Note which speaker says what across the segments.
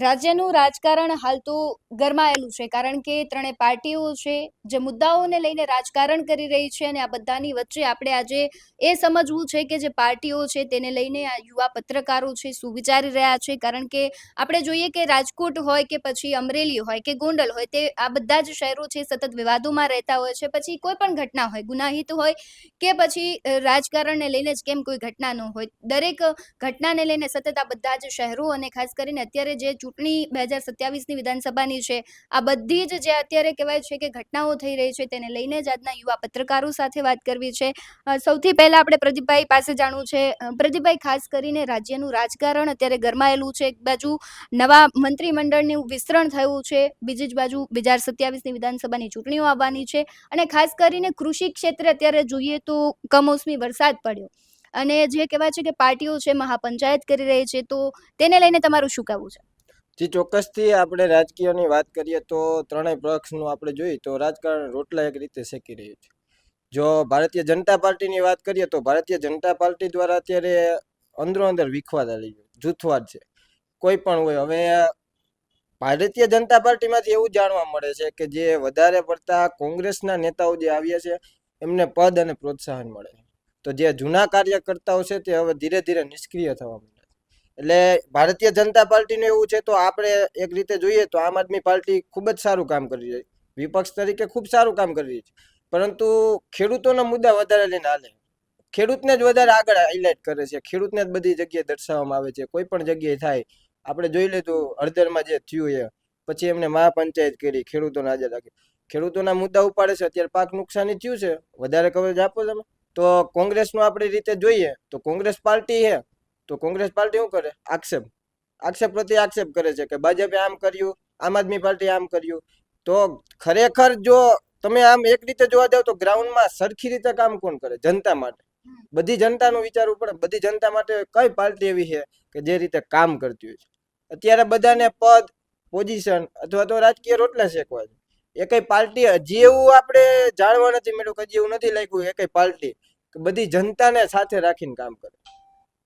Speaker 1: રાજ્યનું રાજકારણ હાલ તો ગરમાયેલું છે, કારણ કે ત્રણેય પાર્ટીઓ છે, જે મુદ્દાઓને લઈને રાજકારણ કરી રહી છે અને આ બધાની વચ્ચે આપણે આજે એ સમજવું છે કે જે પાર્ટીઓ છે તેને લઈને આ યુવા પત્રકારો છે શું વિચારી રહ્યા છે, કારણ કે આપણે જોઈએ કે રાજકોટ હોય કે પછી અમરેલી હોય કે ગોંડલ હોય તે આ બધા જ શહેરો છે સતત વિવાદોમાં રહેતા હોય છે, પછી કોઈ પણ ઘટના હોય, ગુનાહિત હોય કે પછી રાજકારણને લઈને જ કેમ કોઈ ઘટના ન હોય, દરેક ઘટનાને લઈને સતત આ બધા જ શહેરો અને ખાસ કરીને અત્યારે જે ચૂંટણી બે હજાર સત્યાવીસની વિધાનસભાની છે. આ બધી જ જે અત્યારે કહેવાય છે કે ઘટનાઓ થઈ રહી છે તેને લઈને જ આજના યુવા પત્રકારો સાથે વાત કરવી છે. સૌથી પહેલા આપણે પ્રદીપભાઈ પાસે જાણવું છે. પ્રદીપભાઈ, ખાસ કરીને રાજ્યનું રાજકારણ અત્યારે ગરમાયેલું છે. એક બાજુ નવા મંત્રીમંડળનું વિસ્તરણ થયું છે. બીજી જ બાજુ બે હજાર સત્યાવીસની વિધાનસભાની ચૂંટણીઓ આવવાની છે. અને ખાસ કરીને કૃષિ ક્ષેત્રે અત્યારે જોઈએ તો કમોસમી વરસાદ પડ્યો. અને જે કહેવાય છે કે પાર્ટીઓ છે, મહાપંચાયત કરી રહી છે, તો તેને લઈને તમારું શું કહેવું છે?
Speaker 2: જી, ચોક્કસથી આપણે રાજકીયની વાત કરીએ તો ત્રણેય પક્ષનું આપણે જોઈએ તો રાજકારણ રોટલા એક રીતે શેકી રહ્યું છે. જો ભારતીય જનતા પાર્ટીની વાત કરીએ તો ભારતીય જનતા પાર્ટી દ્વારા અત્યારે અંદરો અંદર વિખવાદ આવી ગયો, જૂથવાદ છે. કોઈ પણ હોય, હવે ભારતીય જનતા પાર્ટીમાંથી એવું જાણવા મળે છે કે જે વધારે પડતા કોંગ્રેસના નેતાઓ જે આવ્યા છે, એમને પદ અને પ્રોત્સાહન મળે તો જે જૂના કાર્યકર્તાઓ છે તે હવે ધીરે ધીરે નિષ્ક્રિય થવા છે. એટલે ભારતીય જનતા પાર્ટીનું એવું છે તો આપણે એક રીતે જોઈએ તો આમ આદમી પાર્ટી ખૂબ જ સારું કામ કરી રહી વિપક્ષ તરીકે ખૂબ સારું કામ કરી રહી છે. પરંતુ ખેડૂતોના મુદ્દા વધારે લઈને હાલે. ખેડૂતને જ વધારે આગળ હાઇલાઇટ કરે છે. ખેડૂતને જ બધી જગ્યાએ દર્શાવવામાં આવે છે. કોઈ પણ જગ્યાએ થાય, આપણે જોઈ લીધું હળદરમાં જે થયું એ, પછી એમને મહાપંચાયત કરી, ખેડૂતોને હાજર રાખી. ખેડૂતોના મુદ્દા ઉપાડે છે. અત્યારે પાક નુકસાની થયું છે. વધારે કવરેજ આપો તમે. તો કોંગ્રેસનું આપણી રીતે જોઈએ તો કોંગ્રેસ પાર્ટી છે. તો કોંગ્રેસ પાર્ટી શું કરે? આક્ષેપ. આક્ષેપ પ્રત્યે આક્ષેપ કરે છે કે ભાજપે આમ કર્યું, આમ આદમી પાર્ટી આમ કર્યું. તો ખરેખર જો તમે આમ એક રીતે જોવા જાવ તો ગ્રાઉન્ડમાં સરખી રીતે કામ કોણ કરે? જનતા માટે. બધી જનતાનું વિચારવું પડે. બધી જનતા માટે કઈ પાર્ટી એવી છે કે જે રીતે કામ કરતી હોય છે? અત્યારે બધાને પદ પોઝિશન અથવા તો રાજકીય રોટલા શેકવા છે. એ કઈ પાર્ટી, હજી એવું આપણે જાણવા નથી મળ્યું કે હજી એવું નથી લાગ્યું એ કઈ પાર્ટી. કે બધી જનતાને સાથે રાખીને કામ કરે.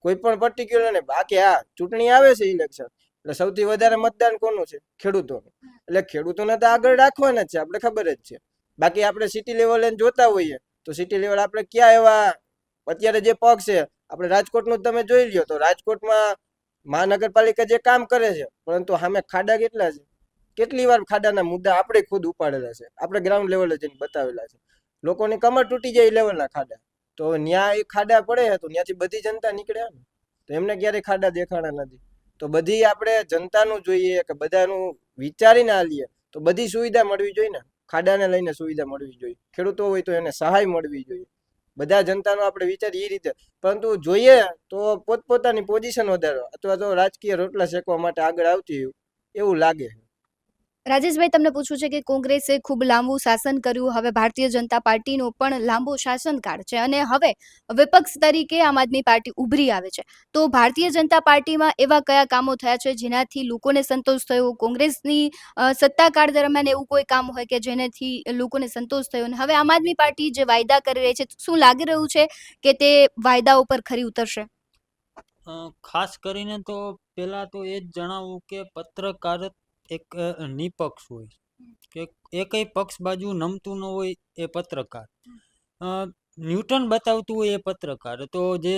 Speaker 2: કોઈ પણ પર્ટિક્યુલર ને બાકી હા ચૂંટણી આવે છે ઇલેક્શન એટલે સૌથી વધારે મતદાન કોનું છે? ખેડૂતોનું. એટલે ખેડૂતોને તો આગળ રાખવાના જ છે, આપણે ખબર જ છે. બાકી આપણે સિટી લેવલે જોતા હોઈએ, તો સિટી લેવલ આપણે ક્યાં એવા, અત્યારે જે પગ છે, આપણે રાજકોટનું તમે જોઈ લ્યો, તો રાજકોટમાં મહાનગરપાલિકા જે કામ કરે છે, પરંતુ સામે ખાડા કેટલા છે? કેટલી વાર ખાડાના મુદ્દા આપણે ખુદ ઉપાડેલા છે. આપણે ગ્રાઉન્ડ લેવલે જઈને બતાવેલા છે. લોકોની કમર તૂટી જાય લેવલના ખાડા. તો ન્યા એ ખાડા પડે તો ત્યાંથી બધી જનતા નીકળ્યા ને તો એમને ક્યારેય ખાડા દેખાણા નથી. તો બધી આપણે જનતાનું જોઈએ કે બધાનું વિચારીને હાલીએ, તો બધી સુવિધા મળવી જોઈએ ને. ખાડાને લઈને સુવિધા મળવી જોઈએ. ખેડૂતો હોય તો એને સહાય મળવી જોઈએ. બધા જનતાનો આપણે વિચાર એ રીતે. પરંતુ જોઈએ તો પોતપોતાની પોઝિશન વધારવા અથવા તો રાજકીય રોટલા શેકવા માટે આગળ આવતી એવું લાગે.
Speaker 1: રાજેશભાઈ, તમને પૂછવું છે કે કોંગ્રેસે ખૂબ લાંબુ શાસન કર્યું, હવે ભારતીય જનતા પાર્ટીનો પણ લાંબો શાસનકાળ છે અને હવે વિપક્ષ તરીકે આમ આદમી પાર્ટી ઉભરી આવે છે. તો ભારતીય જનતા પાર્ટીમાં એવા કયા કામો થયા છે જેનાથી લોકોને સંતોષ થયો? કોંગ્રેસની સત્તાકાળ દરમિયાન એવું કોઈ કામ હોય કે જેનાથી લોકોને સંતોષ થયો? અને હવે આમ આદમી પાર્ટી જે વાયદા કરી રહી છે, શું લાગી રહ્યું છે કે તે વાયદાઓ પર ખરી ઉતરશે?
Speaker 3: ખાસ કરીને તો પહેલાં તો એ જ જણાવું કે પત્રકાર એક નિપક્ષ હોય. કે એકય પક્ષ બાજુ નમતું ન હોય એ પત્રકાર. ન્યૂટન બતાવતું હોય એ પત્રકાર. તો જે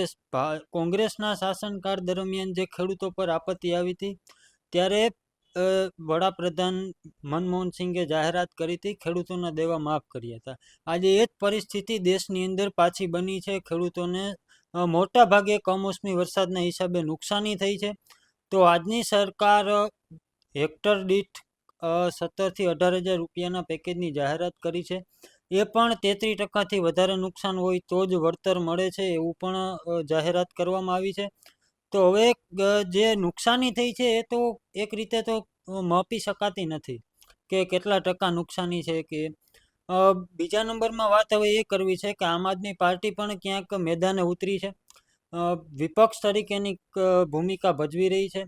Speaker 3: કોંગ્રેસના શાસનકાળ દરમિયાન જે ખેડૂતો પર આપત્તિ આવી હતી, ત્યારે વડાપ્રધાન મનમોહન સિંઘે જાહેરાત કરી હતી, ખેડૂતોના દેવા માફ કર્યા હતા. આજે એ જ પરિસ્થિતિ દેશની અંદર પાછી બની છે. ખેડૂતોને મોટા ભાગે કમોસમી વરસાદના હિસાબે નુકસાની થઈ છે. તો આજની સરકાર હેક્ટર દીઠ સત્તરથી અઢાર હજાર રૂપિયાના પેકેજની જાહેરાત કરી છે. એ પણ તેત્રીસ ટકાથી વધારે નુકસાન હોય તો જ વળતર મળે છે એવું પણ જાહેરાત કરવામાં આવી છે. તો હવે જે નુકસાની થઈ છે એ તો એક રીતે તો માપી શકાતી નથી કે કેટલા ટકા નુકસાની છે કે બીજા નંબરમાં વાત હવે એ કરવી છે કે આમ આદમી પાર્ટી પણ ક્યાંક મેદાને ઉતરી છે. વિપક્ષ તરીકેની ભૂમિકા ભજવી રહી છે.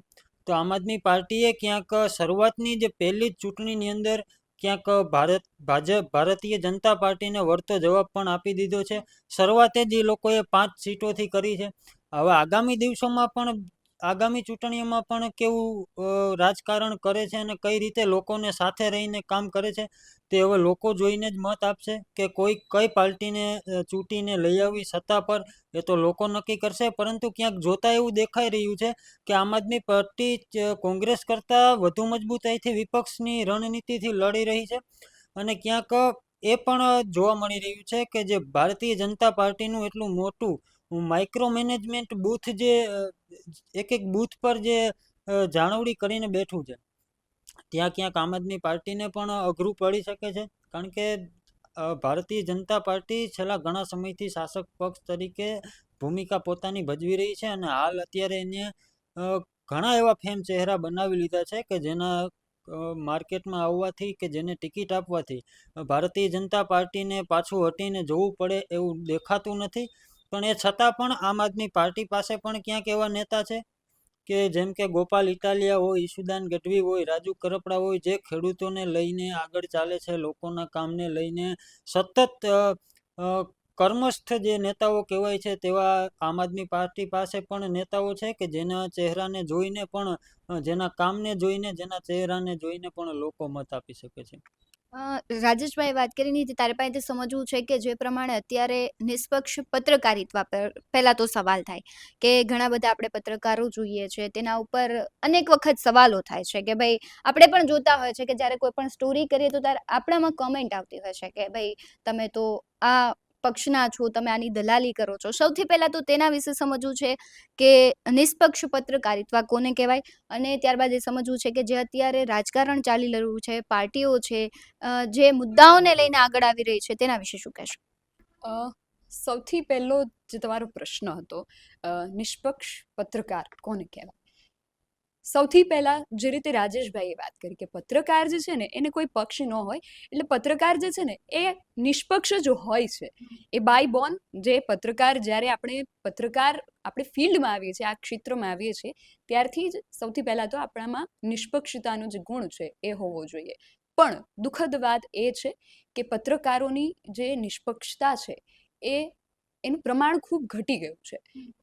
Speaker 3: તો આમ આદમી પાર્ટીએ ક્યાંક શરૂઆતની જે પહેલી જ ચૂંટણીની અંદર ક્યાંક ભારત ભાજપ ભારતીય જનતા પાર્ટીને વળતો જવાબ પણ આપી દીધો છે. શરૂઆતે જ એ લોકોએ પાંચ સીટોથી કરી છે. હવે આગામી દિવસોમાં પણ આગામી ચૂંટણીઓમાં પણ કેવું રાજકારણ કરે છે અને કઈ રીતે લોકોને સાથે રહીને કામ કરે છે, તે હવે લોકો જોઈને જ મત આપશે કે કોઈ કઈ પાર્ટીને ચૂંટીને લઈ આવી સત્તા પર, એ તો લોકો નક્કી કરશે. પરંતુ ક્યાંક જોતા એવું દેખાઈ રહ્યું છે કે આમ આદમી પાર્ટી કોંગ્રેસ કરતાં વધુ મજબૂતાઈથી વિપક્ષની રણનીતિથી લડી રહી છે. અને ક્યાંક એ પણ જોવા મળી રહ્યું છે કે જે ભારતીય જનતા પાર્ટીનું એટલું મોટું માઇક્રો મેનેજમેન્ટ બૂથ જે એક એક બૂથ પર જે જાળવણી કરીને બેઠું છે. ત્યાં ક્યાંક આમ આદમી પાર્ટીને પણ અઘરું પડી શકે છે. કારણ કે ભારતીય જનતા પાર્ટી છેલ્લા ઘણા સમયથી શાસક પક્ષ તરીકે ભૂમિકા પોતાની ભજવી રહી છે અને હાલ અત્યારે એને ઘણા એવા ફેમ ચહેરા બનાવી લીધા છે કે જેના માર્કેટમાં આવવાથી કે જેને ટિકિટ આપવાથી ભારતીય જનતા પાર્ટીને પાછું હટીને જોવું પડે એવું દેખાતું નથી. પણ એ છતાં પણ આમ આદમી પાર્ટી પાસે પણ ક્યાંક એવા નેતા છે કે જેમ કે ગોપાલ ઇટાલિયા હોય ઈશુદાન ગઢવી હોય, રાજુ કરપડા હોય, જે ખેડૂતોને લઈને આગળ ચાલે છે, લોકોના કામને લઈને સતત કર્મસ્થ જે નેતાઓ કહેવાય છે તેવા આમ આદમી પાર્ટી પાસે પણ નેતાઓ છે કે જેના ચહેરાને જોઈને પણ જેના કામને જોઈને, જેના ચહેરાને જોઈને પણ લોકો મત આપી શકે છે.
Speaker 1: રાજેશભાઈ વાત કરી નહીં તારે પાસેથી સમજવું છે કે જે પ્રમાણે અત્યારે નિષ્પક્ષ પત્રકારિત્વ પર પહેલા તો સવાલ થાય કે ઘણા બધા આપણે પત્રકારો જોઈએ છે તેના ઉપર અનેક વખત સવાલો થાય છે કે ભાઈ આપણે પણ જોતા હોય છે કે જ્યારે કોઈ પણ સ્ટોરી કરીએ તો ત્યારે આપણામાં કમેન્ટ આવતી હોય છે કે ભાઈ તમે તો આ પક્ષના છો, તમે આની દલાલી કરો છો. સૌથી પહેલાં તો તેના વિશે સમજવું છે કે નિષ્પક્ષ પત્રકારિત્વ કોને કહેવાય? અને ત્યારબાદ એ સમજવું છે કે જે અત્યારે રાજકારણ ચાલી રહ્યું છે, પાર્ટીઓ છે જે મુદ્દાઓને લઈને આગળ આવી રહી છે, તેના વિશે શું કહેશો?
Speaker 4: સૌથી પહેલો જે તમારો પ્રશ્ન હતો નિષ્પક્ષ પત્રકાર કોને કહેવાય? સૌથી પહેલા જે રીતે રાજેશભાઈએ વાત કરી કે પત્રકાર જે છે ને, એને કોઈ પક્ષ ન હોય, એટલે પત્રકાર જે છે ને, એ નિષ્પક્ષ જ હોય છે. એ બાય બોર્ન જે પત્રકાર જ્યારે આપણે પત્રકાર આપણે ફિલ્ડમાં આવીએ છીએ, આ ક્ષેત્રમાં આવીએ છીએ, ત્યારથી જ સૌથી પહેલાં તો આપણામાં નિષ્પક્ષતાનો જે ગુણ છે એ હોવો જોઈએ. પણ દુઃખદ વાત એ છે કે પત્રકારોની જે નિષ્પક્ષતા છે એ એનું પ્રમાણ ખૂબ ઘટી ગયું છે.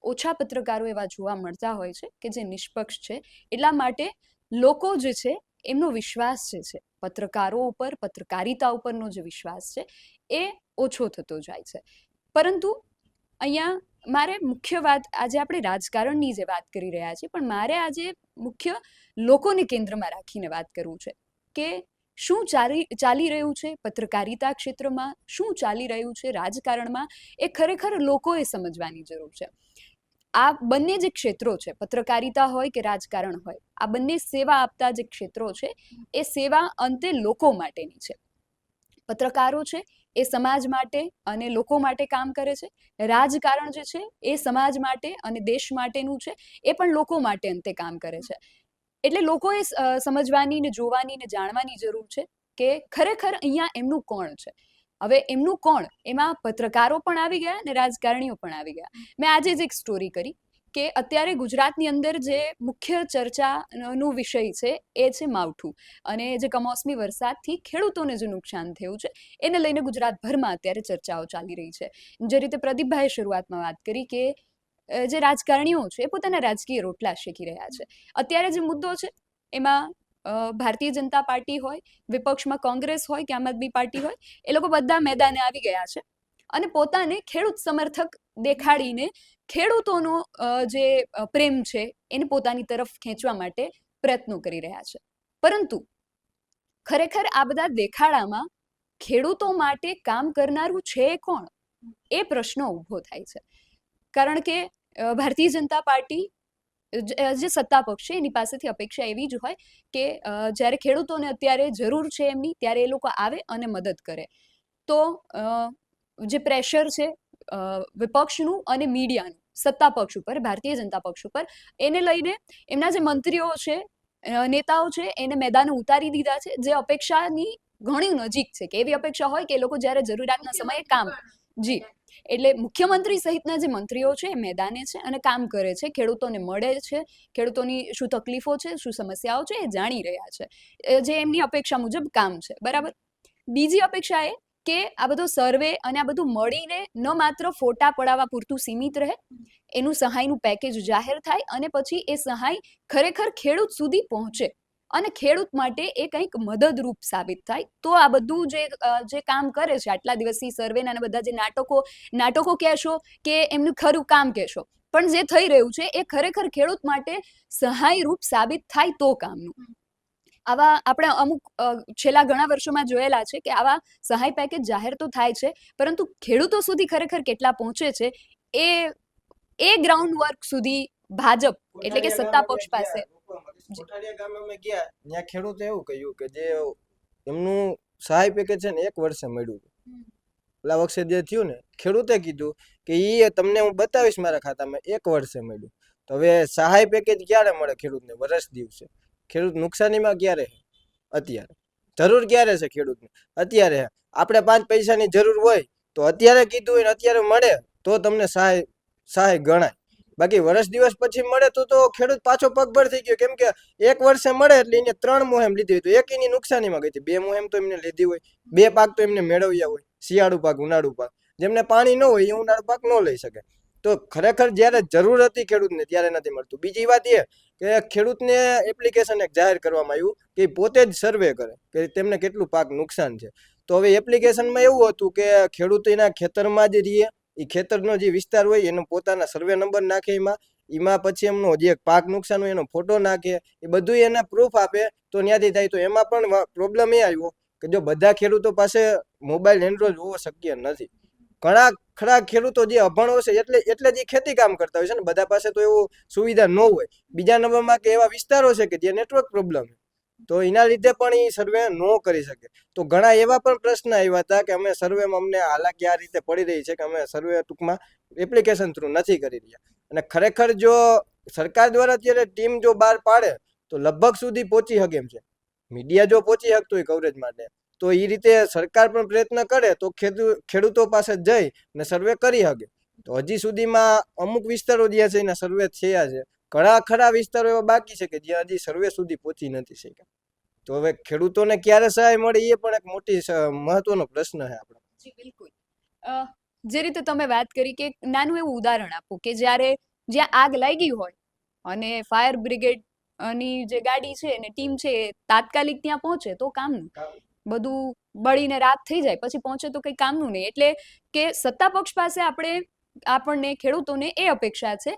Speaker 4: ઓછા પત્રકારો એવા જોવા મળતા હોય છે કે જે નિષ્પક્ષ છે. એટલા માટે લોકો જે છે એમનો વિશ્વાસ જે છે પત્રકારો ઉપર પત્રકારિતા ઉપરનો જે વિશ્વાસ છે એ ઓછો થતો જાય છે. પરંતુ અહીંયા મારે મુખ્ય વાત આજે આપણે રાજકારણની જે વાત કરી રહ્યા છીએ પણ મારે આજે મુખ્ય લોકોને કેન્દ્રમાં રાખીને વાત કરવું છે કે શું ચાલી ચાલી રહ્યું છે પત્રકારિતા ક્ષેત્રમાં? શું ચાલી રહ્યું છે રાજકારણમાં? એ ખરેખર લોકોએ સમજવાની જરૂર છે. આ બંને જે ક્ષેત્રો છે, પત્રકારિતા હોય કે રાજકારણ હોય, આ બંને સેવા આપતા જે ક્ષેત્રો છે, એ સેવા અંતે લોકો માટેની છે. પત્રકારો છે, એ સમાજ માટે અને લોકો માટે કામ કરે છે. રાજકારણ જે છે, એ સમાજ માટે અને દેશ માટેનું છે, એ પણ લોકો માટે અંતે કામ કરે છે. એટલે લોકોએ સમજવાની ને જોવાની ને જાણવાની જરૂર છે કે ખરેખર અહીંયા એમનું કોણ છે. હવે એમનું કોણ? એમાં પત્રકારો પણ આવી ગયા ને રાજકારણીઓ પણ આવી ગયા. મેં આજે જ એક સ્ટોરી કરી કે અત્યારે ગુજરાતની અંદર જે મુખ્ય ચર્ચાનો વિષય છે એ છે માવઠું. અને જે કમોસમી વરસાદથી ખેડૂતોને જે નુકસાન થયું છે એને લઈને ગુજરાતભરમાં અત્યારે ચર્ચાઓ ચાલી રહી છે. જે રીતે પ્રદીપભાઈએ શરૂઆતમાં વાત કરી કે જે રાજકારણીઓ છે, એ પોતાના રાજકીય રોટલા શેકી રહ્યા છે. અત્યારે જે મુદ્દો છે, એમાં ભારતીય જનતા પાર્ટી હોય, વિપક્ષમાં કોંગ્રેસ હોય કે આમ આદમી પાર્ટી હોય, એ લોકો બધા મેદાને આવી ગયા છે અને પોતાને ખેડૂત સમર્થક દેખાડીને ખેડૂતોનો જે પ્રેમ છે, એને પોતાની તરફ ખેંચવા માટે પ્રયત્નો કરી રહ્યા છે. પરંતુ ખરેખર આ બધા દેખાડામાં ખેડૂતો માટે કામ કરનારું છે કોણ? એ પ્રશ્ન ઊભો થાય છે. કારણ કે ભારતીય જનતા પાર્ટી, જે સત્તા પક્ષ છે, એની પાસેથી અપેક્ષા એવી જ હોય કે જ્યારે ખેડૂતોને અત્યારે જરૂર છે એમની, ત્યારે એ લોકો આવે અને મદદ કરે. તો જે પ્રેશર છે વિપક્ષનું અને મીડિયાનું, સત્તા પક્ષ ઉપર, ભારતીય જનતા પક્ષ ઉપર, એને લઈને એમના જે મંત્રીઓ છે નેતાઓ છે, એને મેદાને ઉતારી દીધા છે, જે અપેક્ષાની ઘણી નજીક છે, કે એવી અપેક્ષા હોય કે એ લોકો જ્યારે જરૂરિયાતના સમયે કામ, જી. એટલે મુખ્યમંત્રી સહિતના જે મંત્રીઓ છે, એ મેદાને છે અને કામ કરે છે. ખેડૂતોને મળે છે, ખેડૂતોની શું તકલીફો છે, શું સમસ્યાઓ છે, એ જાણી રહ્યા છે. જે એમની અપેક્ષા મુજબ કામ છે. બરાબર? બીજી અપેક્ષા એ કે આ બધો સર્વે અને આ બધું મળીને ન માત્ર ફોટા પડાવવા પૂરતું સીમિત રહે, એનું સહાયનું પેકેજ જાહેર થાય અને પછી એ સહાય ખરેખર ખેડૂત સુધી પહોંચે. અને ખેડૂત માટે એ કંઈક મદદરૂપ સાબિત થાય. તો આ બધું જે જે કામ કરે છે આટલા દિવસથી સર્વેના અને બધા જે નાટકો નાટકો કહેશો કે એમનું ખરું કામ કહેશો પણ જે થઈ રહ્યું છે એ ખરેખર ખેડૂત માટે સહાયરૂપ સાબિત થાય તો કામનું. આવા આપણે અમુક છેલ્લા ઘણા વર્ષોમાં જોયેલા છે કે આવા સહાય પેકેજ જાહેર તો થાય છે પરંતુ ખેડૂતો સુધી ખરેખર કેટલા પહોંચે છે એ એ ગ્રાઉન્ડ વર્ક સુધી ભાજપ એટલે કે સત્તા પક્ષ પાસે
Speaker 2: કોઠારિયા ગામે અમે ગયા. ત્યાં ખેડૂતે એવું કહ્યું કે જે એમનું સહાય પેકેજ છે ને એક વર્ષે મળ્યું. પેલા વખતે જે થયું ને ખેડૂતે કીધું કે એ તમને હું બતાવીશ મારા ખાતામાં એક વર્ષે મળ્યું. તો હવે સહાય પેકેજ ક્યારે મળે ખેડૂતને? વર્ષ દિવસે. ખેડૂત નુકસાનીમાં ક્યારે અત્યારે. જરૂર ક્યારે છે ખેડૂતને? અત્યારે આપણે પાંચ પૈસાની જરૂર હોય તો અત્યારે કીધું હોય ને અત્યારે મળે તો તમને સહાય સહાય ગણાય. બાકી વર્ષ દિવસ પછી મળે તો તો ખેડૂત પાછો પગભર થઈ ગયો. કેમ કે એક વર્ષે મળે એટલે એને ત્રણ મુહેમ લીધી હોય. તો એક એની નુકસાનીમાં ગઈ હતી. બે મુહેમ તો એમને લીધી હોય. બે પાક તો એમને મેળવ્યા હોય. શિયાળુ પાક, ઉનાળુ પાક. જેમને પાણી ન હોય, એ ઉનાળુ પાક ન લઈ શકે. તો ખરેખર જ્યારે જરૂર હતી ખેડૂતને, ત્યારે નથી મળતું. બીજી વાત એ કે ખેડૂતને એપ્લિકેશન એક જાહેર કરવામાં આવ્યું કે પોતે જ સર્વે કરે કે તેમને કેટલું પાક નુકસાન છે. તો હવે એપ્લિકેશનમાં એવું હતું કે ખેડૂત એના ખેતરમાં જ રહીએ. એ ખેતરનો જે વિસ્તાર હોય એનો પોતાના સર્વે નંબર નાખે એમાં. એમાં પછી એમનો જે પાક નુકસાન હોય એનો ફોટો નાખે. એ બધું એના પ્રૂફ આપે તો ત્યાંથી થાય. તો એમાં પણ પ્રોબ્લેમ એ આવ્યો કે જો બધા ખેડૂતો પાસે મોબાઈલ એન્ડ્રોઇડ હોવો શક્ય નથી. ઘણા, ખરા ખેડૂતો જે અભણ હશે એટલે એટલે જે ખેતી કામ કરતા હોય છે ને. બધા પાસે તો એવું સુવિધા ન હોય. બીજા નંબરમાં કે એવા વિસ્તારો છે કે જે નેટવર્ક પ્રોબ્લેમ તો એના લીધે પણ એ સર્વે ન કરી શકે. તો ઘણા એવા પણ પ્રશ્ન આવ્યા હતા કે અમે સર્વેમાં અમને હાલાકી આ રીતે પડી રહી છે કે અમે સર્વે ટૂંકમાં એપ્લિકેશન થ્રુ નથી કરી રહ્યા. અને ખરેખર જો સરકાર દ્વારા અત્યારે ટીમ જો બહાર પાડે, તો લગભગ સુધી પહોંચી શકે એમ છે. મીડિયા જો પહોંચી શકતું હોય કવરેજ માટે, તો એ રીતે સરકાર પણ પ્રયત્ન કરે તો ખેડૂ, ખેડૂતો પાસે જઈ ને સર્વે કરી શકે. તો હજી સુધીમાં અમુક વિસ્તારો જ્યાં છે એના સર્વે થયા છે. ઘણા ખરા વિસ્તારો એવા બાકી છે કે જ્યાં હજી સર્વે સુધી પહોંચી નથી શક્યા. તો હવે ખેડૂતોને ક્યારે સહાય મળે એ પણ એક મોટી મહત્વનો પ્રશ્ન છે આપણો.
Speaker 4: જી બિલકુલ. જે રીતે તમે વાત કરી કે નાનું એવું ઉદાહરણ આપો કે જ્યારે જ્યાં આગ લાગી હોય અને ફાયર બ્રિગેડની જે ગાડી છે અને ટીમ છે તાત્કાલિક ત્યાં પહોંચે તો કામનું બધું બળીને રાત થઈ જાય પછી પહોંચે તો કંઈ કામનું નહીં. એટલે કે સત્તા પક્ષ પાસે આપણે આપણને ખેડૂતોને એ અપેક્ષા છે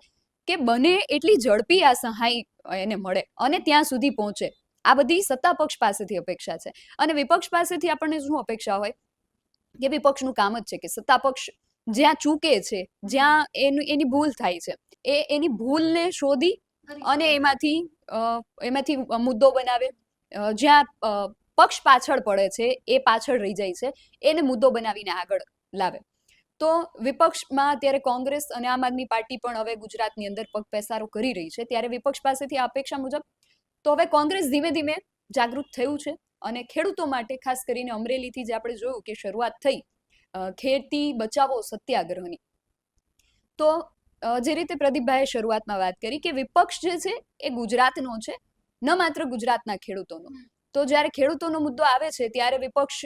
Speaker 4: કે બને એટલી ઝડપી આ સહાય એને મળે અને ત્યાં સુધી પહોંચે. આ બધી સત્તા પક્ષ પાસેથી અપેક્ષા છે. અને વિપક્ષ પાસેથી આપણને શું અપેક્ષા હોય? કે વિપક્ષનું કામ જ છે કે સત્તા પક્ષ જ્યાં ચૂકે છે, જ્યાં એનું, એની ભૂલ થાય છે, એ એની ભૂલને શોધી અને એમાંથી એમાંથી મુદ્દો બનાવે. જ્યાં પક્ષ પાછળ પડે છે, એ પાછળ રહી જાય છે, એને મુદ્દો બનાવીને આગળ લાવે. તો વિપક્ષમાં અત્યારે કોંગ્રેસ અને આમ આદમી પાર્ટી પણ હવે ગુજરાતની અંદર પગ પેસારો કરી રહી છે. ત્યારે વિપક્ષ પાસેથી અપેક્ષા મુજબ તો હવે કોંગ્રેસ ધીમે ધીમે જાગૃત થયું છે અને ખેડૂતો માટે ખાસ કરીને અમરેલીથી જે આપણે જોયું કે શરૂઆત થઈ ખેતી બચાવો સત્યાગ્રહની. તો જે રીતે પ્રદીપભાઈએ શરૂઆતમાં વાત કરી કે વિપક્ષ જે છે એ ગુજરાતનો છે ન માત્ર ગુજરાતના ખેડૂતોનો. તો જ્યારે ખેડૂતોનો મુદ્દો આવે છે ત્યારે વિપક્ષ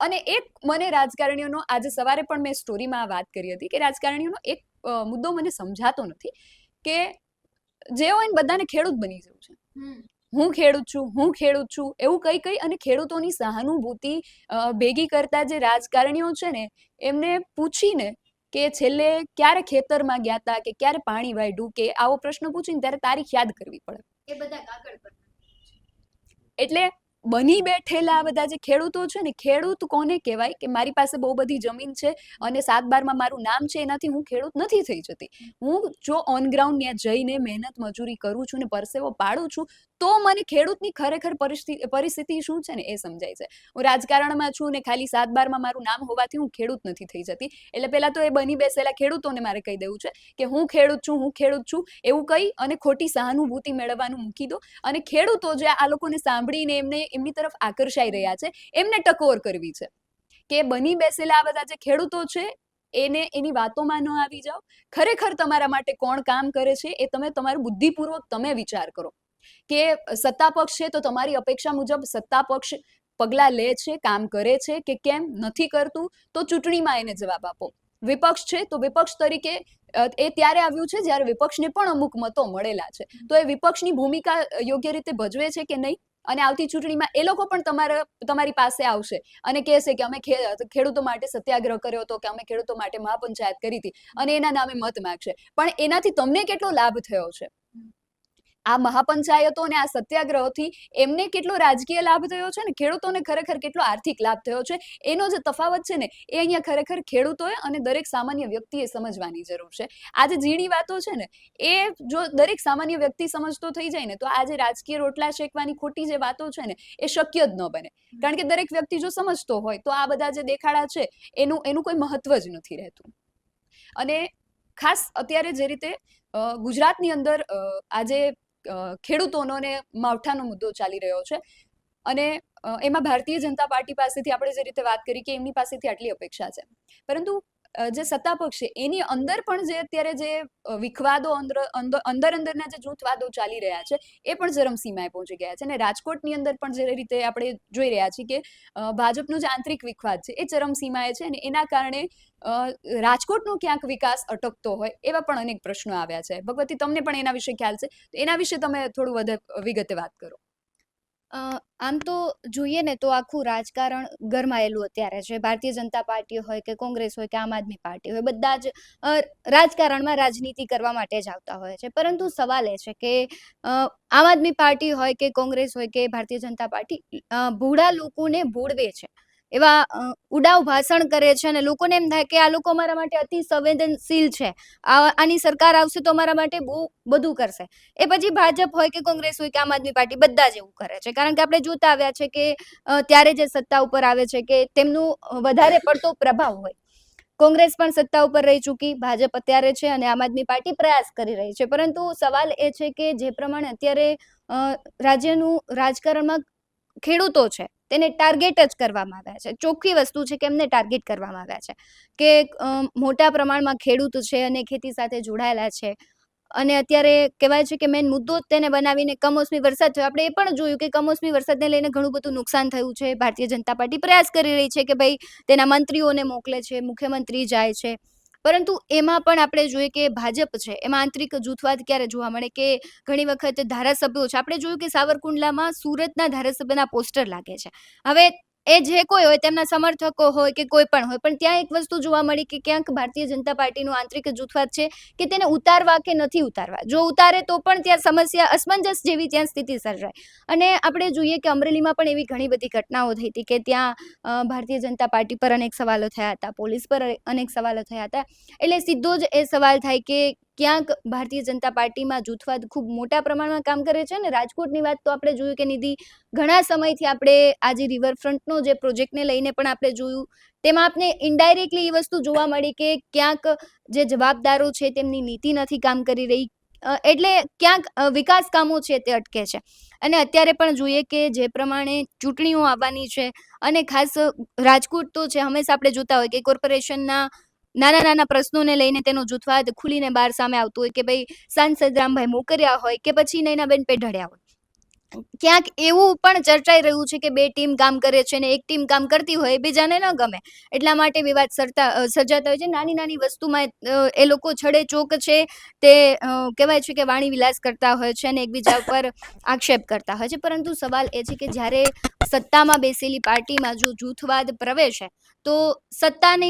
Speaker 4: અને એક મને રાજકારણીઓનો આજે સવારે પણ મેં સ્ટોરીમાં વાત કરી હતી કે રાજકારણીઓનો એક મુદ્દો મને સમજાતો નથી કે જે હોય બધાને ખેડૂત બની જવું છે. હું ખેડૂત છું હું ખેડૂત છું એવું કઈ કઈ અને ખેડૂતોની સહાનુભૂતિ ભેગી કરતા જે રાજકારણીઓ છે ને એમને પૂછીને કે છેલ્લે ક્યારે ખેતરમાં ગયા હતા કે ક્યારે પાણી વાઢ્યું કે આવો પ્રશ્ન પૂછીને ત્યારે તારીખ યાદ કરવી પડે.
Speaker 1: એ બધા કાગળ પર.
Speaker 4: એટલે બની બેઠેલા બધા જે ખેડૂતો છે ને, ખેડૂત કોને કહેવાય? કે મારી પાસે બહુ બધી જમીન છે અને સાત બારમાં મારું નામ છે, એનાથી હું ખેડૂત નથી થઈ જતી. હું જો ઓન ગ્રાઉન્ડ ત્યાં જઈને મહેનત મજૂરી કરું છું ને પરસેવો પાડું છું, તો મને ખેડૂતની ખરેખર પરિસ્થિતિ શું છે ને, એ સમજાય છે. હું રાજકારણમાં છું ને ખાલી સાત બારમાં મારું નામ હોવાથી હું ખેડૂત નથી થઈ જતી. એટલે પહેલાં તો એ બની બેસેલા ખેડૂતોને મારે કહી દેવું છે કે હું ખેડૂત છું, હું ખેડૂત છું, એવું કહી અને ખોટી સહાનુભૂતિ મેળવવાનું મૂકી દો. અને ખેડૂતો જે આ લોકોને સાંભળીને એમને એમની તરફ આકર્ષાઈ રહ્યા છે, એમને ટકોર કરવી છે. કે બની બેસેલા આ બધા જે ખેડૂતો છે, એને એની વાતોમાં ન આવી જાઓ. ખરેખર તમારા માટે કોણ કામ કરે છે, એ તમે તમારું બુદ્ધિપૂર્વક તમે વિચાર કરો. કે સત્તા પક્ષ છે, તો તમારી અપેક્ષા મુજબ સત્તા પક્ષ પગલાં લે છે, કામ કરે છે, કે કેમ નથી કરતું, તો ચૂંટણીમાં એને જવાબ આપો. વિપક્ષ છે, તો વિપક્ષ તરીકે એ ત્યારે આવ્યું છે, જ્યારે વિપક્ષને પણ અમુક મતો મળેલા છે. તો એ વિપક્ષની ભૂમિકા યોગ્ય રીતે ભજવે છે કે નહીં? અને આવતી ચૂંટણીમાં એ લોકો પણ તમારા, તમારી પાસે આવશે. અને કહેશે કે અમે ખેડૂતો માટે સત્યાગ્રહ કર્યો હતો કે અમે ખેડૂતો માટે મહાપંચાયત કરી હતી. અને એના નામે મત માગશે. પણ એનાથી તમને કેટલો લાભ થયો છે? આ મહાપંચાયતો અને આ સત્યાગ્રહોથી એમને કેટલો રાજકીય લાભ થયો છે ને? ખેડૂતોને ખરેખર કેટલો આર્થિક લાભ થયો છે? એનો જે તફાવત છે ને, એ અહીંયા ખરેખર ખેડૂતોએ અને દરેક સામાન્ય વ્યક્તિએ સમજવાની જરૂર છે. આ જે ઝીણી વાતો છે ને, એ જો દરેક સામાન્ય વ્યક્તિ સમજતો થઈ જાય ને, તો આ જે રાજકીય રોટલા શેકવાની ખોટી જે વાતો છે ને, એ શક્ય જ ન બને. કારણ કે દરેક વ્યક્તિ જો સમજતો હોય, તો આ બધા જે દેખાડા છે, એનું એનું કોઈ મહત્વ જ નથી રહેતું. અને ખાસ અત્યારે જે રીતે ગુજરાતની અંદર આજે ખેડૂતોનો ને માવઠાનો મુદ્દો ચાલી રહ્યો છે. અને એમાં ભારતીય જનતા પાર્ટી પાસેથી આપણે જે રીતે વાત કરી કે એમની પાસેથી આટલી અપેક્ષા છે. પરંતુ જે સત્તાપક્ષ છે, એની અંદર પણ જે અત્યારે જે વિખવાદો અંદર અંદર અંદર અંદરના જે જૂથવાદો ચાલી રહ્યા છે, એ પણ ચરમસીમાએ પહોંચી ગયા છે. અને રાજકોટની અંદર પણ જે રીતે આપણે જોઈ રહ્યા છીએ કે ભાજપનો જે આંતરિક વિખવાદ છે, એ ચરમસીમાએ છે અને એના કારણે રાજકોટનો ક્યાંક વિકાસ અટકતો હોય, એવા પણ અનેક પ્રશ્નો આવ્યા છે. ભગવતી, તમને પણ એના વિશે ખ્યાલ છે? એના વિશે તમે થોડું વધારે વિગતે વાત કરો.
Speaker 1: આમ તો જોઈએ ને, તો આખું રાજકારણ ગરમાયેલું અત્યારે છે. ભારતીય જનતા પાર્ટી હોય કે કોંગ્રેસ હોય કે આમ આદમી પાર્ટી હોય, બધા જ રાજકારણમાં રાજનીતિ કરવા માટે જ આવતા હોય છે. પરંતુ સવાલ એ છે કે આમ આદમી પાર્ટી હોય કે કોંગ્રેસ હોય કે ભારતીય જનતા પાર્ટી ભૂળા લોકોને ભૂળવે છે. એવા ઉડાવ ભાષણ કરે છે અને લોકોને એમ થાય કે આ લોકો અમારા માટે અતિ સંવેદનશીલ છે. આની સરકાર આવશે તો અમારા માટે બહુ બધું કરશે. એ પછી ભાજપ હોય કે કોંગ્રેસ હોય કે આમ આદમી પાર્ટી બધા જ એવું કરે છે. કારણ કે આપણે જોતા આવ્યા છે કે ત્યારે જે સત્તા ઉપર આવે છે કે તેમનું વધારે પડતો પ્રભાવ હોય. કોંગ્રેસ પણ સત્તા ઉપર રહી ચૂકી, ભાજપ અત્યારે છે અને આમ આદમી પાર્ટી પ્રયાસ કરી રહી છે. પરંતુ સવાલ એ છે કે જે પ્રમાણે અત્યારે રાજ્યનું રાજકારણમાં ખેડૂતો છે તેને ટાર્ગેટ જ કરવામાં આવ્યા છે. ચોખ્ખી વસ્તુ છે કે એમને ટાર્ગેટ કરવામાં આવ્યા છે. કે મોટા પ્રમાણમાં ખેડૂત છે અને ખેતી સાથે જોડાયેલા છે. અને અત્યારે કહેવાય છે કે મેઇન મુદ્દો તેને બનાવીને કમોસમી વરસાદ થયો. આપણે એ પણ જોયું કે કમોસમી વરસાદને લઈને ઘણું બધું નુકસાન થયું છે. ભારતીય જનતા પાર્ટી પ્રયાસ કરી રહી છે કે ભાઈ તેના મંત્રીઓને મોકલે છે, મુખ્યમંત્રી જાય છે. પરંતુ એમાં પણ આપણે જોઈએ કે ભાજપ છે, એમાં આંતરિક જૂથવાદ ક્યારે જોવા મળે કે ઘણી વખત ધારાસભ્યો છે? આપણે જોયું કે સાવરકુંડલામાં સુરતના ધારાસભ્યના પોસ્ટર લાગે છે. હવે એ જે કોઈ હોય, તેમના સમર્થકો હોય કે કોઈ પણ હોય, પણ ત્યાં એક વસ્તુ જોવા મળી કે ક્યાંક ભારતીય જનતા પાર્ટીનું આંતરિક જૂથવાદ છે કે તેને ઉતારવા કે નથી ઉતારવા. જો ઉતારે તો પણ ત્યાં સમસ્યા અસમંજસ જેવી ત્યાં સ્થિતિ સર્જાય. અને આપણે જોઈએ કે અમરેલીમાં પણ એવી ઘણી બધી ઘટનાઓ થઈ હતી કે ત્યાં ભારતીય જનતા પાર્ટી પર અનેક સવાલો થયા હતા, પોલીસ પર અનેક સવાલો થયા હતા. એટલે સીધો જ એ સવાલ થાય કે ક્યાંક ભારતીય જનતા પાર્ટીમાં જૂથવાદ ખૂબ મોટા પ્રમાણમાં કામ કરે છે અને રાજકોટની વાત તો આપણે જોયું કે નિધિ ઘણા સમયથી આપણે આજે રિવરફ્રન્ટનો જે પ્રોજેક્ટને લઈને પણ આપણે જોયું, તેમાં આપણે ઇનડાયરેક્ટલી એ વસ્તુ જોવા મળી કે ક્યાંક જે જવાબદારો છે તેમની નીતિ નથી કામ કરી રહી એટલે ક્યાંક વિકાસ કામો છે તે અટકે છે. અને અત્યારે પણ જોઈએ કે જે પ્રમાણે ચૂંટણીઓ આવવાની છે અને ખાસ રાજકોટ તો છે, હંમેશા આપણે જોતા હોય કે કોર્પોરેશનના નાના નાના પ્રશ્નોને લઈને તેનો જૂથવાદ ખુલીને બહાર સામે આવતું હોય કે ભાઈ સાંસદ રામભાઈ મોકર્યા હોય કે પછી નૈનાબેન પેઢડિયા હોય. ક્યાંક એવું પણ ચર્ચાઈ રહ્યું છે કે બે ટીમ કામ કરે છે ને એક ટીમ કામ કરતી હોય બીજાને ન ગમે. એટલા માટે વિવાદ સરતા સર્જાતા હોય છે. નાની નાની વસ્તુમાં એ લોકો છડે ચોક છે તે કહેવાય છે કે વાણી વિલાસ કરતા હોય છે અને એકબીજા ઉપર આક્ષેપ કરતા હોય છે. પરંતુ સવાલ એ છે કે જ્યારે સત્તામાં બેસેલી પાર્ટીમાં જો જૂથવાદ પ્રવેશે તો સત્તાને,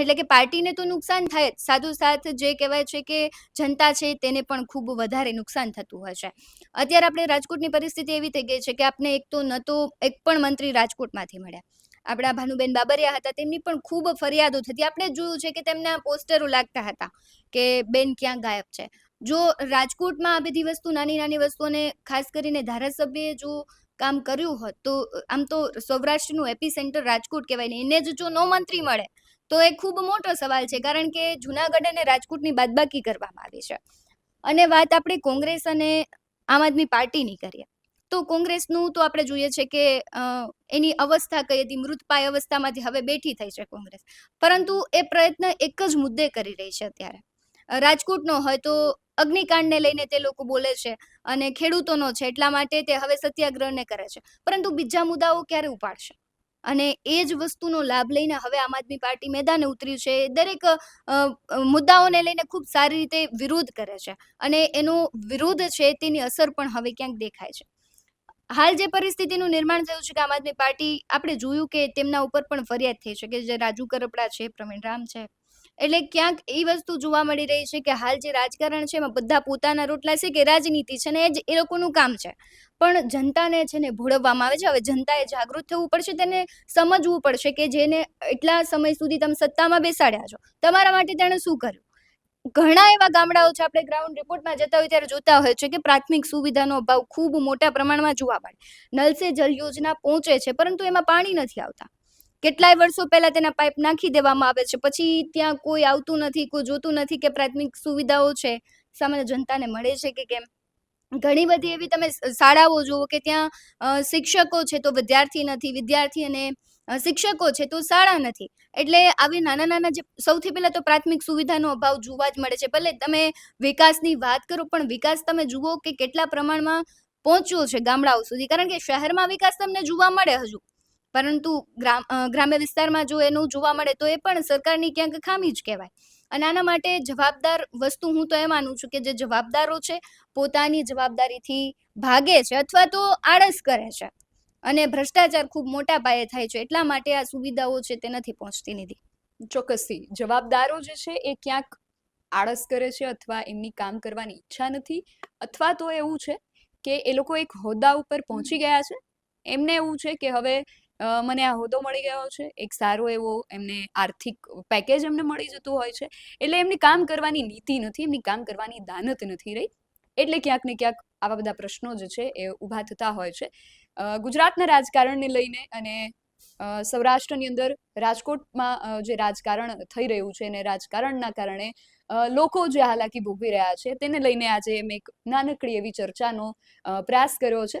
Speaker 1: એટલે કે પાર્ટીને તો નુકસાન થાય જ. સાથોસાથ જે કહેવાય છે કે જનતા છે તેને પણ ખૂબ વધારે નુકસાન થતું છે. અત્યારે આપણે રાજકોટની પરિસ્થિતિ એવી થઈ ગઈ છે કે આપણે એક તો ન તો, એક પણ મંત્રી રાજકોટમાંથી મળ્યા. આપણા ભાનુબેન બાબરિયા હતા, તેમની પણ ખૂબ ફરિયાદો થતી. આપણે જોયું છે કે તેમના પોસ્ટરો લાગતા હતા કે બેન ક્યાં ગાયબ છે. જો રાજકોટમાં આ બધી વસ્તુ નાની નાની વસ્તુઓને ખાસ કરીને ધારાસભ્યએ જો કામ કર્યું હોત તો, આમ તો સૌરાષ્ટ્રનું એપી સેન્ટર રાજકોટ કહેવાય ને, એને જ જો નો મંત્રી મળે, તો એ ખૂબ મોટો સવાલ છે, કારણ કે જુનાગઢ અને રાજકોટની બાદબાકી કરવામાં આવી છે. અને વાત આપણે કોંગ્રેસ અને આમ આદમી પાર્ટીની કરીએ, તો કોંગ્રેસનું તો આપણે જોઈએ છે કે એની અવસ્થા કઈ હતી મૃતપાય અવસ્થામાંથી હવે બેઠી થઈ છે કોંગ્રેસ. પરંતુ એ પ્રયત્ન એક જ મુદ્દે કરી રહી છે અત્યારે. રાજકોટનો હોય તો અગ્નિકાંડને લઈને તે લોકો બોલે છે અને ખેડૂતોનો છે, એટલા માટે તે હવે સત્યાગ્રહને કરે છે. પરંતુ બીજા મુદ્દાઓ ક્યારે ઉપાડશે? અને એ જ વસ્તુનો લાભ લઈને હવે આમ આદમી પાર્ટી મેદાને ઉતરી છે. દરેક મુદ્દાઓને લઈને ખૂબ સારી રીતે વિરોધ કરે છે અને એનો વિરોધ છે તેની અસર પણ હવે ક્યાંક દેખાય છે. હાલ જે પરિસ્થિતિનું નિર્માણ થયું છે કે આમ આદમી પાર્ટી આપણે જોયું કે તેમના ઉપર પણ ફરિયાદ થઈ છે કે જે રાજુ કરપડા છે, પ્રવીણ રામ છે એટલે ક્યાંક એ વસ્તુ જોવા મળી રહી છે કે હાલ જે રાજકારણ છે એમાં બધા પોતાના રોટલા છે કે રાજનીતિ છે ને એ જ એ લોકોનું કામ છે. પણ જનતાને છે ને ભોળવવામાં આવે છે. હવે જનતાએ જાગૃત થવું પડશે, તેને સમજવું પડશે કે જેને એટલા સમય સુધી તમે સત્તામાં બેસાડ્યા છો. તમારા માટે તેણે શું કર્યું? ઘણા એવા ગામડાઓ છે, આપણે ગ્રાઉન્ડ રિપોર્ટમાં જતા હોય ત્યારે જોતા હોય છે કે પ્રાથમિક સુવિધાનો અભાવ ખૂબ મોટા પ્રમાણમાં જોવા મળે. નલ સે જલ યોજના પહોંચે છે, પરંતુ એમાં પાણી નથી આવતા. કેટલાય વર્ષો પહેલા તેના પાઇપ નાખી દેવામાં આવે છે. પછી ત્યાં કોઈ આવતું નથી, કોઈ જોતું નથી કે પ્રાથમિક સુવિધાઓ છે. સામાન્ય જનતાને મળે છે કે કેમ? ઘણી બધી એવી તમે શાળાઓ જુઓ કે ત્યાં શિક્ષકો છે તો વિદ્યાર્થી નથી, વિદ્યાર્થી અને શિક્ષકો છે તો શાળા નથી. એટલે આવી નાના નાના જે, સૌથી પહેલા તો પ્રાથમિક સુવિધાનો અભાવ જોવા જ મળે છે. ભલે તમે વિકાસની વાત કરો, પણ વિકાસ તમે જુઓ કે કેટલા પ્રમાણમાં પહોંચ્યો છે ગામડાઓ સુધી. કારણ કે શહેરમાં વિકાસ તમને જોવા મળે હજુ. પરંતુ ગ્રામ ગ્રામ્ય વિસ્તારમાં જો એનું જોવા મળે તો એ પણ સરકારની ક્યાંક ખામી જ કહેવાય. અને આના માટે જવાબદાર વસ્તુ હું તો એ માનું છું કે જે જવાબદારો છે, પોતાની જવાબદારીથી ભાગે છે અથવા તો આળસ કરે છે. અને ભ્રષ્ટાચાર ખૂબ મોટા પાયે થાય છે, એટલા માટે આ સુવિધાઓ છે તે નથી પહોંચતી નિધિ.
Speaker 4: ચોક્કસથી. જવાબદારો જે છે એ ક્યાંક આળસ કરે છે અથવા એમની કામ કરવાની ઈચ્છા નથી, અથવા તો એવું છે કે એ લોકો એક હોદ્દા ઉપર પહોંચી ગયા છે. એમને એવું છે કે હવે મને આ હોદ્દો મળી ગયો છે. એક સારો એવો એમને આર્થિક પેકેજ એમને મળી જતું હોય છે. એટલે એમની કામ કરવાની નીતિ નથી, એમની કામ કરવાની દાનત નથી રહી. એટલે ક્યાંક ને ક્યાંક આવા બધા પ્રશ્નો જે છે એ ઊભા થતા હોય છે. ગુજરાતના રાજકારણને લઈને અને સૌરાષ્ટ્રની અંદર રાજકોટમાં જે રાજકારણ થઈ રહ્યું છે અને રાજકારણના કારણે લોકો જે હાલાકી ભોગવી રહ્યા છે, તેને લઈને આજે મેં એક નાનકડી એવી ચર્ચાનો પ્રયાસ કર્યો છે.